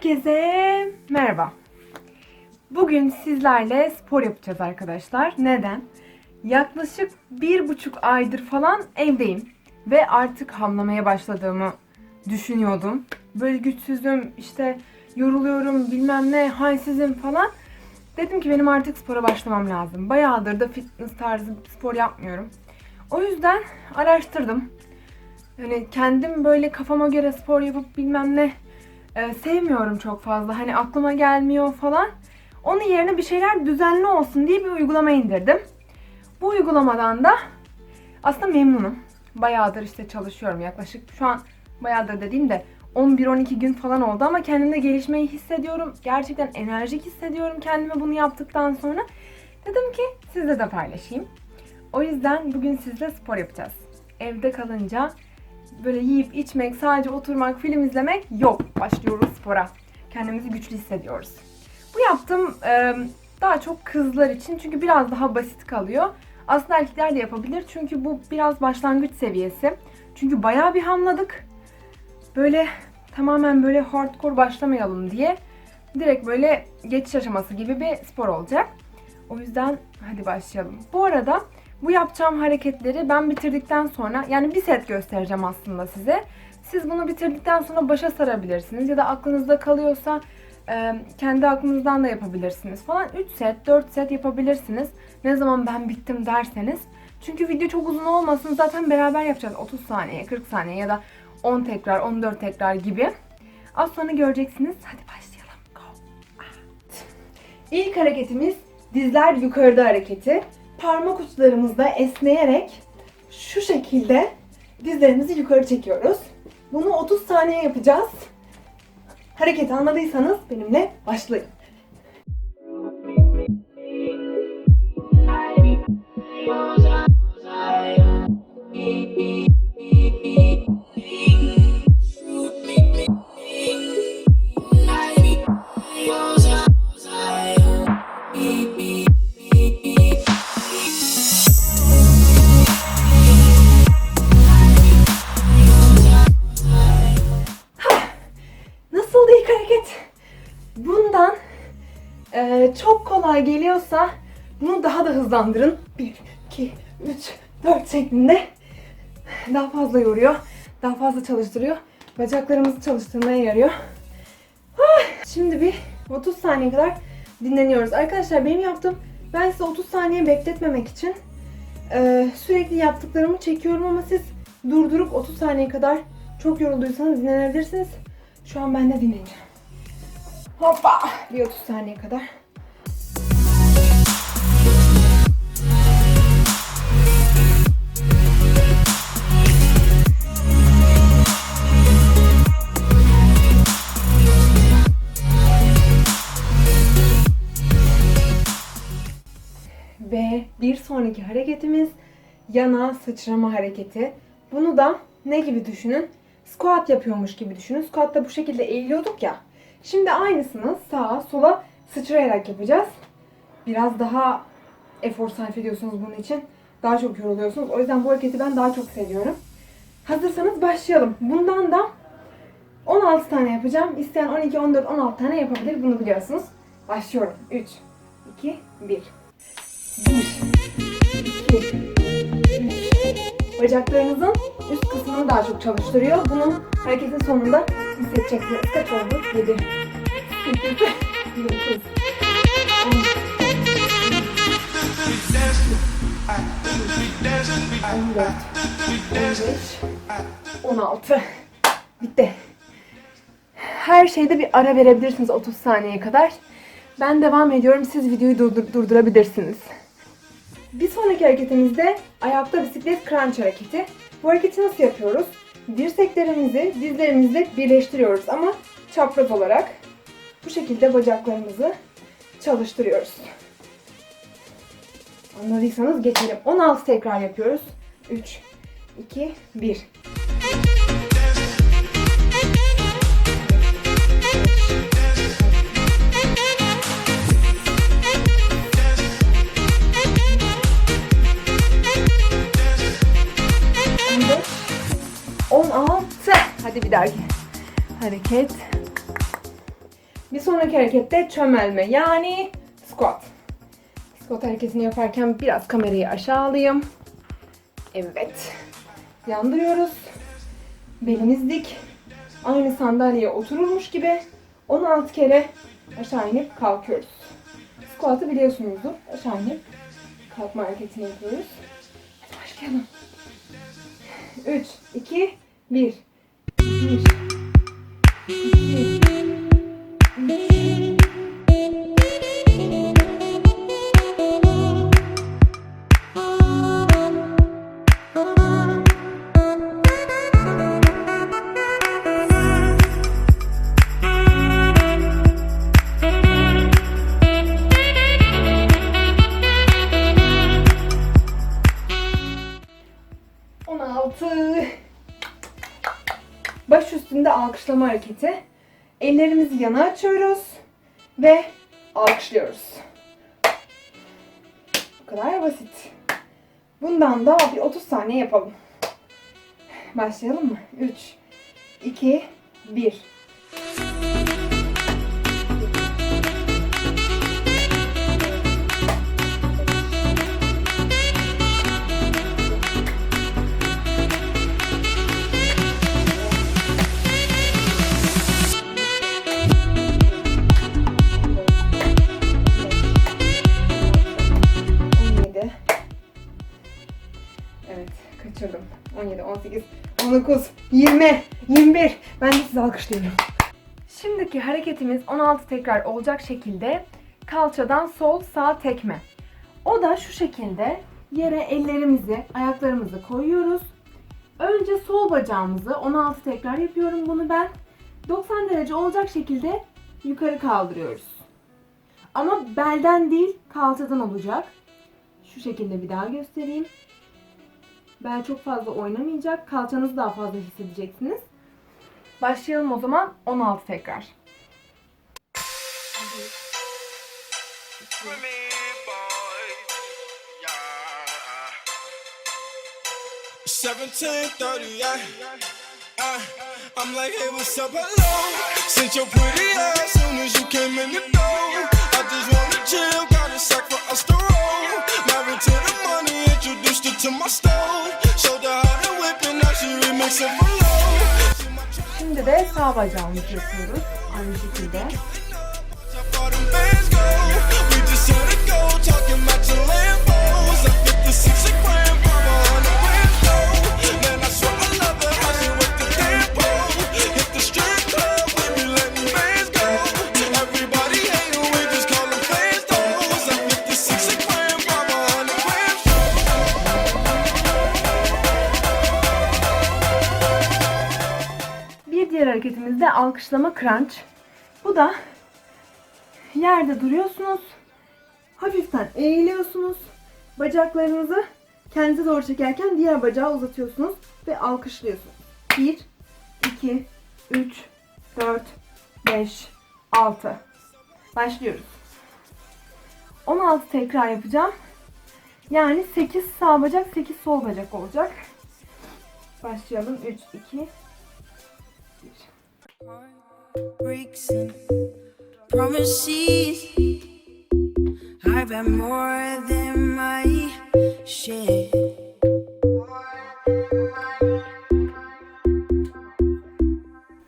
Herkese merhaba. Bugün sizlerle spor yapacağız arkadaşlar. Neden? Yaklaşık bir buçuk aydır falan evdeyim. Ve artık hamlamaya başladığımı düşünüyordum. Böyle güçsüzüm, işte yoruluyorum, bilmem ne, halsizim falan. Dedim ki benim artık spora başlamam lazım. Bayağıdır da fitness tarzı spor yapmıyorum. O yüzden araştırdım. Hani kendim böyle kafama göre spor yapıp bilmem ne e, sevmiyorum çok fazla. Hani aklıma gelmiyor falan. Onun yerine bir şeyler düzenli olsun diye bir uygulama indirdim. Bu uygulamadan da aslında memnunum. Bayağıdır işte çalışıyorum yaklaşık. Şu an bayağıdır dediğim de 11-12 gün falan oldu ama kendimde gelişmeyi hissediyorum. Gerçekten enerjik hissediyorum kendime bunu yaptıktan sonra. Dedim ki sizle de paylaşayım. O yüzden bugün sizle spor yapacağız. Evde kalınca böyle yiyip içmek, sadece oturmak, film izlemek yok. Başlıyoruz spora. Kendimizi güçlü hissediyoruz. Bu yaptığım e, daha çok kızlar için çünkü biraz daha basit kalıyor. Aslında erkekler de yapabilir çünkü bu biraz başlangıç seviyesi. Çünkü bayağı bir hamladık. Böyle tamamen böyle hardcore başlamayalım diye direkt böyle geçiş aşaması gibi bir spor olacak. O yüzden hadi başlayalım. Bu arada bu yapacağım hareketleri ben bitirdikten sonra yani bir set göstereceğim aslında size. Siz bunu bitirdikten sonra başa sarabilirsiniz ya da aklınızda kalıyorsa e, kendi aklınızdan da yapabilirsiniz falan. 3 set, 4 set yapabilirsiniz. Ne zaman ben bittim derseniz. Çünkü video çok uzun olmasın zaten beraber yapacağız. 30 saniye, 40 saniye ya da 10 tekrar, 14 tekrar gibi. Az sonra göreceksiniz. Hadi başlayalım. Go. İlk hareketimiz dizler yukarıda hareketi. Parmak uçlarımızda esneyerek şu şekilde dizlerimizi yukarı çekiyoruz. Bunu 30 saniye yapacağız. Hareketi anladıysanız benimle başlayın. Da hızlandırın. 1, 2, 3, 4 şeklinde. Daha fazla yoruyor. Daha fazla çalıştırıyor. Bacaklarımızı çalıştırmaya yarıyor. Şimdi bir 30 saniye kadar dinleniyoruz. Arkadaşlar benim yaptığım ben size 30 saniye bekletmemek için eee, sürekli yaptıklarımı çekiyorum ama siz durdurup 30 saniye kadar çok yorulduysanız dinlenebilirsiniz. Şu an ben de dinleyeceğim. Hoppa! Bir 30 saniye kadar. Sonraki hareketimiz yana sıçrama hareketi. Bunu da ne gibi düşünün? Squat yapıyormuş gibi düşünün. Squat'ta bu şekilde eğiliyorduk ya. Şimdi aynısını sağa sola sıçrayarak yapacağız. Biraz daha efor sarf ediyorsunuz bunun için. Daha çok yoruluyorsunuz. O yüzden bu hareketi ben daha çok seviyorum. Hazırsanız başlayalım. Bundan da 16 tane yapacağım. İsteyen 12, 14, 16 tane yapabilir. Bunu biliyorsunuz. Başlıyorum. 3, 2, 1. 1, Bacaklarınızın üst kısmını daha çok çalıştırıyor. Bunu hareketin sonunda hissedeceksiniz. Kaç oldu? 7, 8, 9, 14, 15, 16. Bitti. Her şeyde bir ara verebilirsiniz 30 saniyeye kadar. Ben devam ediyorum. Siz videoyu durdur- durdurabilirsiniz. Bir sonraki hareketimizde ayakta bisiklet crunch hareketi. Bu hareketi nasıl yapıyoruz? Dirseklerimizi dizlerimizle birleştiriyoruz ama çapraz olarak. Bu şekilde bacaklarımızı çalıştırıyoruz. Anladıysanız geçelim. 16 tekrar yapıyoruz. 3, 2, 1. Hadi bir dahaki hareket. Bir sonraki harekette çömelme yani squat. Squat hareketini yaparken biraz kamerayı aşağı alayım. Evet. Yandırıyoruz. Belimiz dik. Aynı sandalyeye oturulmuş gibi 16 kere aşağı inip kalkıyoruz. Squat'ı biliyorsunuzdur. Aşağı inip kalkma hareketini yapıyoruz. Hadi başlayalım. 3, 2, 1. 1, Baş üstünde alkışlama hareketi. Ellerimizi yana açıyoruz ve alkışlıyoruz. Bu kadar basit. Bundan da bir 30 saniye yapalım. Başlayalım mı? 3, 2, 1. 19, 20, 21. Ben de sizi alkışlıyorum. Şimdiki hareketimiz 16 tekrar olacak şekilde kalçadan sol sağ tekme. O da şu şekilde yere ellerimizi, ayaklarımızı koyuyoruz. Önce sol bacağımızı 16 tekrar yapıyorum bunu ben. 90 derece olacak şekilde yukarı kaldırıyoruz. Ama belden değil kalçadan olacak. Şu şekilde bir daha göstereyim. Bel çok fazla oynamayacak. Kalçanızı daha fazla hissedeceksiniz. Başlayalım o zaman 16 tekrar. with me, boy. Yeah. 1730, yeah. Uh, I'm like, hey, what's up, hello? Since your pretty ass soon as you came in the door. I just wanna chill, Şimdi de sağ bacağımızı yapıyoruz. Aynı şekilde. Alkışlama crunch. Bu da yerde duruyorsunuz. Hafiften eğiliyorsunuz. Bacaklarınızı kendinize doğru çekerken diğer bacağı uzatıyorsunuz ve alkışlıyorsunuz. 1, 2, 3, 4, 5, 6. Başlıyoruz. 16 tekrar yapacağım. Yani 8 sağ bacak, 8 sol bacak olacak. Başlayalım. 3, 2, 1. breaks and promises. I've had more than my share.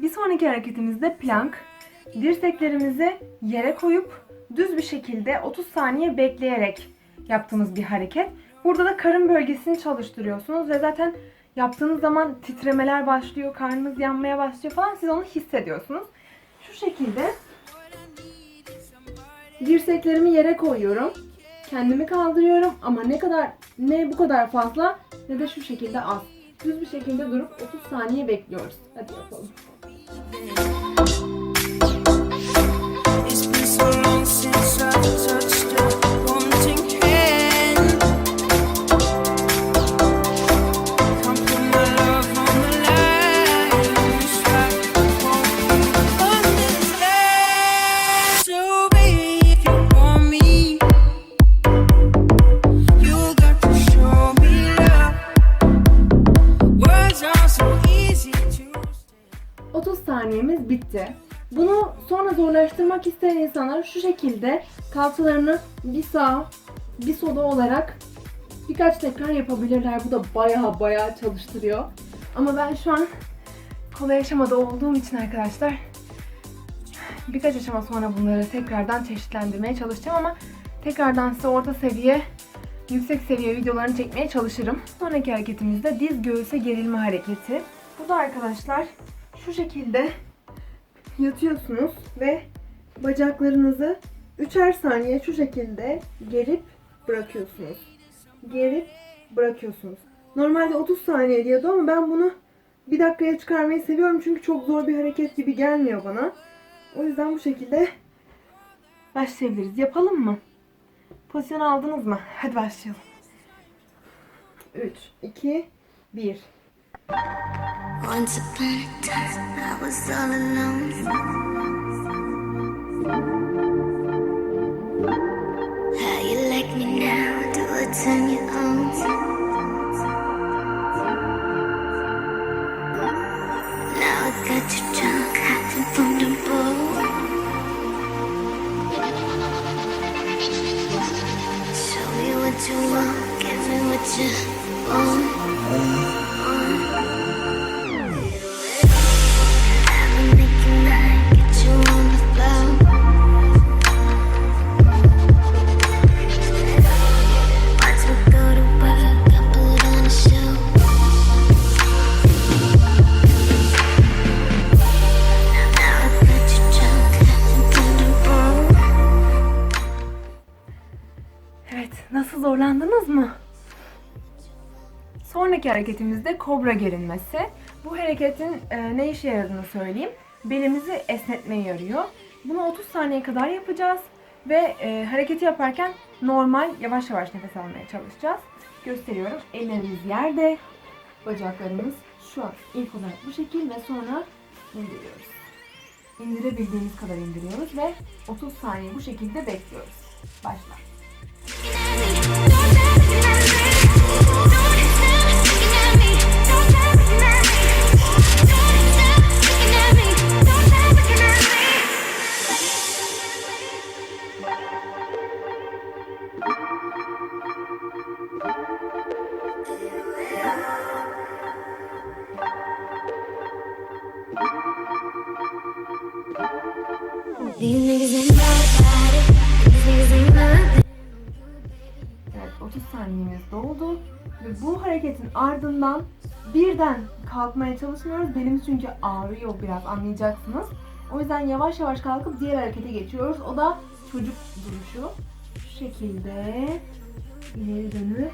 Bir sonraki hareketimizde plank. Dirseklerimizi yere koyup düz bir şekilde 30 saniye bekleyerek yaptığımız bir hareket. Burada da karın bölgesini çalıştırıyorsunuz ve zaten yaptığınız zaman titremeler başlıyor, karnınız yanmaya başlıyor falan siz onu hissediyorsunuz. Şu şekilde dirseklerimi yere koyuyorum. Kendimi kaldırıyorum ama ne kadar ne bu kadar fazla ne de şu şekilde az. Düz bir şekilde durup 30 saniye bekliyoruz. Hadi yapalım. İnsanlar şu şekilde kalçalarını bir sağ bir sola olarak birkaç tekrar yapabilirler. Bu da baya baya çalıştırıyor. Ama ben şu an kolay aşamada olduğum için arkadaşlar birkaç aşama sonra bunları tekrardan çeşitlendirmeye çalışacağım ama tekrardan size orta seviye, yüksek seviye videolarını çekmeye çalışırım. Sonraki hareketimizde diz göğüse gerilme hareketi. Bu da arkadaşlar şu şekilde yatıyorsunuz ve bacaklarınızı üçer saniye şu şekilde gerip bırakıyorsunuz. Gerip bırakıyorsunuz. Normalde 30 saniye diyordu ama ben bunu bir dakikaya çıkarmayı seviyorum çünkü çok zor bir hareket gibi gelmiyor bana. O yüzden bu şekilde başlayabiliriz. Yapalım mı? Pozisyon aldınız mı? Hadi başlayalım. 3, 2, 1. Once upon a time, I was all alone. Sonraki hareketimizde kobra gerilmesi. Bu hareketin e, ne işe yaradığını söyleyeyim. Belimizi esnetmeye yarıyor. Bunu 30 saniye kadar yapacağız ve e, hareketi yaparken normal yavaş yavaş nefes almaya çalışacağız. Gösteriyorum. Ellerimiz yerde, bacaklarımız şu an ilk olarak bu şekil ve sonra indiriyoruz. İndirebildiğimiz kadar indiriyoruz ve 30 saniye bu şekilde bekliyoruz. Başla. 30 saniyemiz doldu. Ve bu hareketin ardından birden kalkmaya çalışmıyoruz. Belimiz çünkü ağrıyor biraz anlayacaksınız. O yüzden yavaş yavaş kalkıp diğer harekete geçiyoruz. O da çocuk duruşu. Şu şekilde ileri dönüp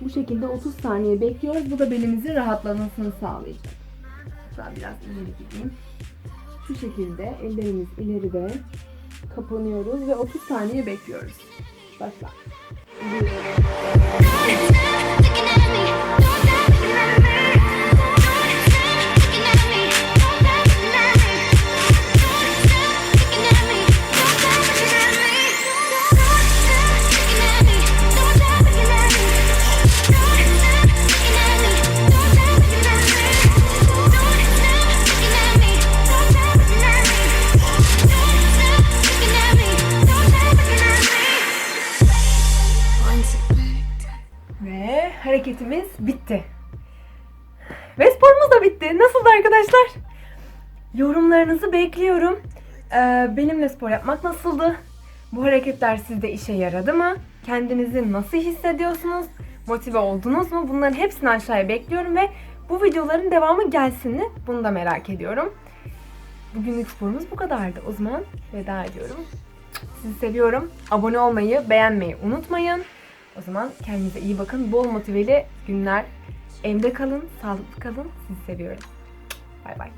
bu şekilde 30 saniye bekliyoruz. Bu da belimizin rahatlamasını sağlayacak. Hatta biraz ileri gideyim. Şu şekilde ellerimiz ileride kapanıyoruz ve 30 saniye bekliyoruz. Başla. Once bitti. Ve sporumuz da bitti. Nasıldı arkadaşlar? Yorumlarınızı bekliyorum. Ee, benimle spor yapmak nasıldı? Bu hareketler sizde işe yaradı mı? Kendinizi nasıl hissediyorsunuz? Motive oldunuz mu? Bunların hepsini aşağıya bekliyorum ve bu videoların devamı gelsin mi? Bunu da merak ediyorum. Bugünlük sporumuz bu kadardı. O zaman veda ediyorum. Sizi seviyorum. Abone olmayı, beğenmeyi unutmayın. O zaman kendinize iyi bakın. Bol motiveli günler. Evde kalın, sağlıklı kalın. Sizi seviyorum. Bay bay.